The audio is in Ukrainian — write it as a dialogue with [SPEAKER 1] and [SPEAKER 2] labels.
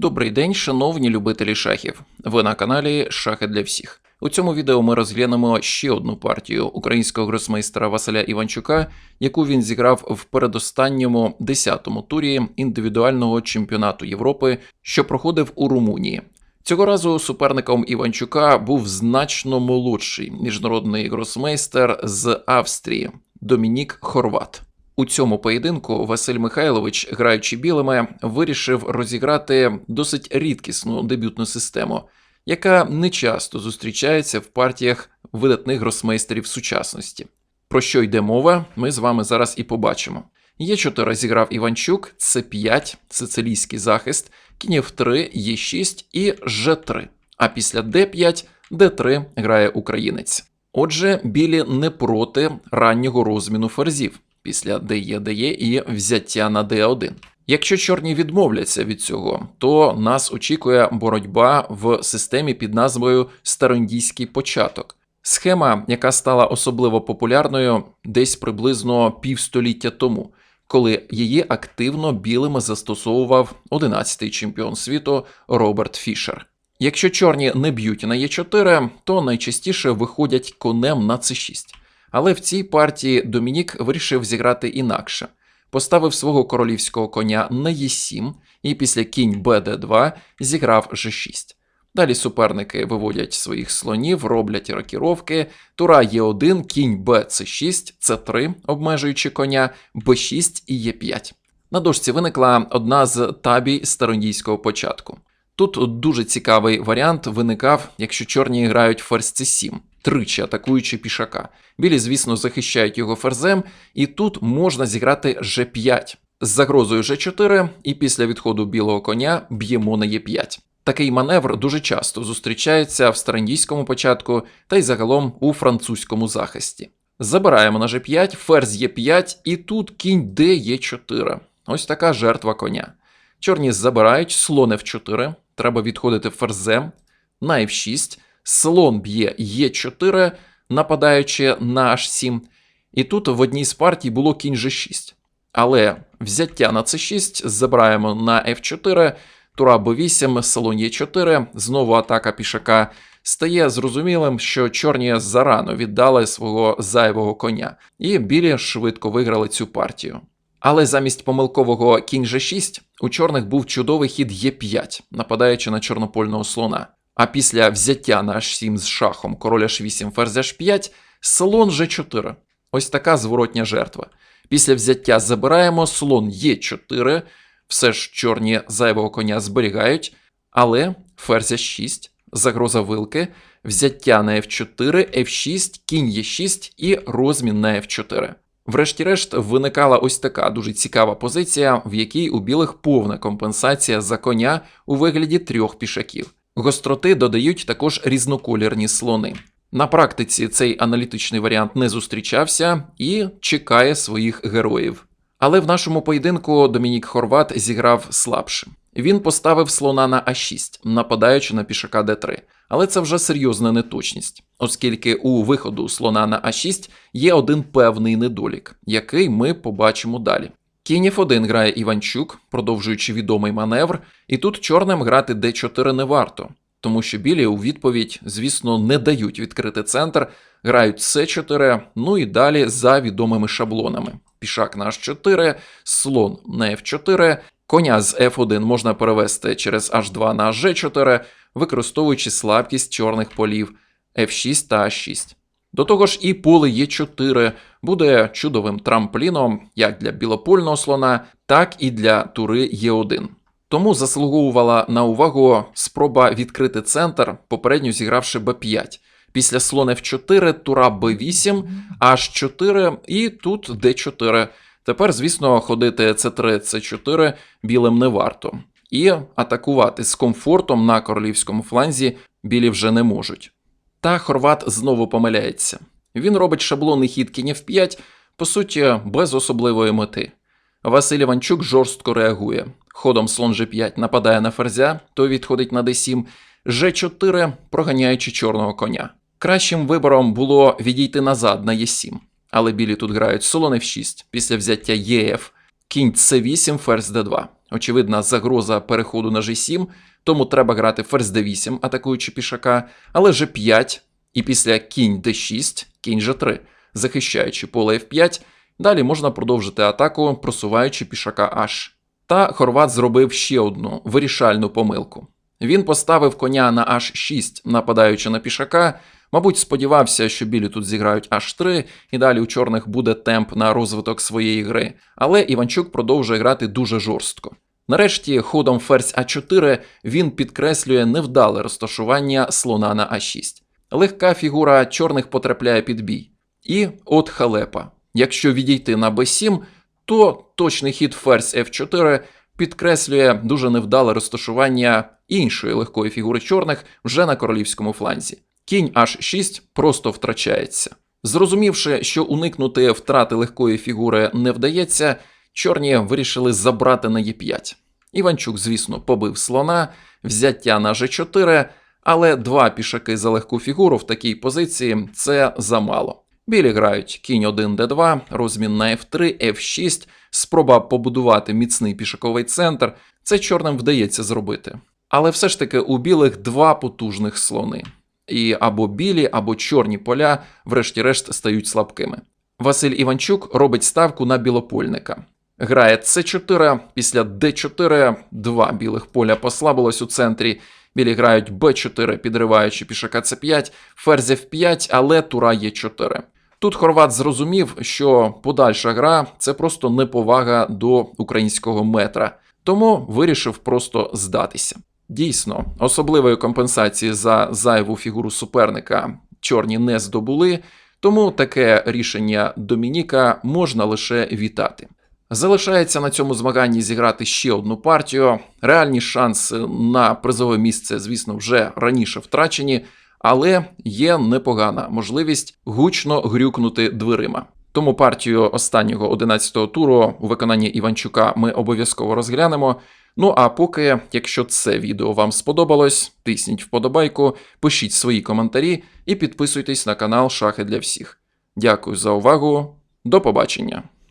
[SPEAKER 1] Добрий день, шановні любителі шахів. Ви на каналі Шахи для всіх. У цьому відео ми розглянемо ще одну партію українського гросмейстера Василя Іванчука, яку він зіграв в передостанньому 10-му турі індивідуального чемпіонату Європи, що проходив у Румунії. Цього разу суперником Іванчука був значно молодший міжнародний гросмейстер з Австрії Домінік Хорват. У цьому поєдинку Василь Михайлович, граючи білими, вирішив розіграти досить рідкісну дебютну систему, яка не часто зустрічається в партіях видатних гросмейстерів сучасності. Про що йде мова, ми з вами зараз і побачимо. Є4 зіграв Іванчук, С5, сицилійський захист, кінь F3, Е6 і Ж3. А після Д5, Д3 грає українець. Отже, білі не проти раннього розміну ферзів після ДЕ ДЕ і взяття на Д1. Якщо чорні відмовляться від цього, то нас очікує боротьба в системі під назвою Староіндійський початок. Схема, яка стала особливо популярною десь приблизно півстоліття тому, коли її активно білими застосовував 11-й чемпіон світу Роберт Фішер. Якщо чорні не б'ють на Е4, то найчастіше виходять конем на С6. Але в цій партії Домінік вирішив зіграти інакше. Поставив свого королівського коня на Е7 і після кінь БД2 зіграв Ж6. Далі суперники виводять своїх слонів, роблять рокіровки, тура Е1, кінь БЦ6, С3, обмежуючи коня, Б6 і Е5. На дошці виникла одна з табій старондійського початку. Тут дуже цікавий варіант виникав, якщо чорні грають ферзь С7, тричі атакуючи пішака. Білі, звісно, захищають його ферзем, і тут можна зіграти Ж5 з загрозою Ж4, і після відходу білого коня б'ємо на Е5. Такий маневр дуже часто зустрічається в старандійському початку та й загалом у французькому захисті. Забираємо на Ж5, ферзь Е5, і тут кінь Д Е4. Ось така жертва коня. Чорні забирають, слон F4, треба відходити ферзем, на F6, слон б'є Е4, нападаючи на H7. І тут в одній з партій було кінь G6. Але взяття на C6 забираємо на F4, тура Б8, слон Е4, знову атака пішака. Стає зрозумілим, що чорні зарано віддали свого зайвого коня, і білі швидко виграли цю партію. Але замість помилкового кінь G6 у чорних був чудовий хід Е5, нападаючи на чорнопольного слона. А після взяття на H7 з шахом король H8 ферзь H5, слон G4. Ось така зворотня жертва. Після взяття забираємо слон Е4, все ж чорні зайвого коня зберігають, але ферзь H6, загроза вилки, взяття на F4, F6, кінь Е6 і розмін на F4. Врешті-решт виникала ось така дуже цікава позиція, в якій у білих повна компенсація за коня у вигляді трьох пішаків. Гостроти додають також різноколірні слони. На практиці цей аналітичний варіант не зустрічався і чекає своїх героїв. Але в нашому поєдинку Домінік Хорват зіграв слабше. Він поставив слона на А6, нападаючи на пішака Д3. Але це вже серйозна неточність, оскільки у виходу слона на А6 є один певний недолік, який ми побачимо далі. Кінь F1 грає Іванчук, продовжуючи відомий маневр, і тут чорним грати D4 не варто, тому що білі у відповідь, звісно, не дають відкрити центр, грають С4, ну і далі за відомими шаблонами. Пішак на H4, слон на F4, коня з F1 можна перевести через H2 на G4, використовуючи слабкість чорних полів F6 та H6. До того ж, і поле Е4 буде чудовим трампліном як для білопольного слона, так і для тури Е1. Тому заслуговувала на увагу спроба відкрити центр, попередньо зігравши Б5. Після слон F4, тура Б8, H4 і тут D4. Тепер, звісно, ходити C3, C4 білим не варто. І атакувати з комфортом на королівському фланзі білі вже не можуть. Та Хорват знову помиляється. Він робить шаблонний хід кінь F5, по суті, без особливої мети. Василь Іванчук жорстко реагує. Ходом слон G5 нападає на ферзя, той відходить на D7, G4, проганяючи чорного коня. Кращим вибором було відійти назад на Е7, але білі тут грають слон F6 після взяття ЕФ, кінь С8, ферзь Д2. очевидна загроза переходу на G7, тому треба грати ферзь d8, атакуючи пішака, але G5 і після кінь d6, кінь G3, захищаючи поле F5, далі можна продовжити атаку, просуваючи пішака H. Та Хорват зробив ще одну вирішальну помилку. Він поставив коня на H6, нападаючи на пішака, мабуть, сподівався, що білі тут зіграють H3, і далі у чорних буде темп на розвиток своєї гри. Але Іванчук продовжує грати дуже жорстко. Нарешті, ходом ферзь А4 він підкреслює невдале розташування слона на А6. Легка фігура чорних потрапляє під бій. І от халепа. Якщо відійти на Б7, то точний хід ферзь F4 підкреслює дуже невдале розташування іншої легкої фігури чорних вже на королівському фланзі. Кінь H6 просто втрачається. Зрозумівши, що уникнути втрати легкої фігури не вдається, чорні вирішили забрати на Е5. Іванчук, звісно, побив слона, взяття на G4, але два пішаки за легку фігуру в такій позиції це замало. Білі грають кінь 1 d2, розмін на f3, f6, спроба побудувати міцний пішаковий центр. Це чорним вдається зробити. Але все ж таки у білих два потужних слони. І або білі, або чорні поля, врешті-решт, стають слабкими. Василь Іванчук робить ставку на білопольника. Грає С4, після Д4 два білих поля послабилось у центрі. Білі грають Б4, підриваючи пішака С5, ферзь F5, але тура Е4. Тут Хорват зрозумів, що подальша гра це просто неповага до українського метра, тому вирішив просто здатися. Дійсно, особливої компенсації за зайву фігуру суперника чорні не здобули, тому таке рішення Домініка можна лише вітати. Залишається на цьому змаганні зіграти ще одну партію. Реальні шанси на призове місце, звісно, вже раніше втрачені, але є непогана можливість гучно грюкнути дверима. Тому партію останнього 11-го туру у виконанні Іванчука ми обов'язково розглянемо. Ну а поки, якщо це відео вам сподобалось, тисніть вподобайку, пишіть свої коментарі і підписуйтесь на канал Шахи для всіх. Дякую за увагу, до побачення!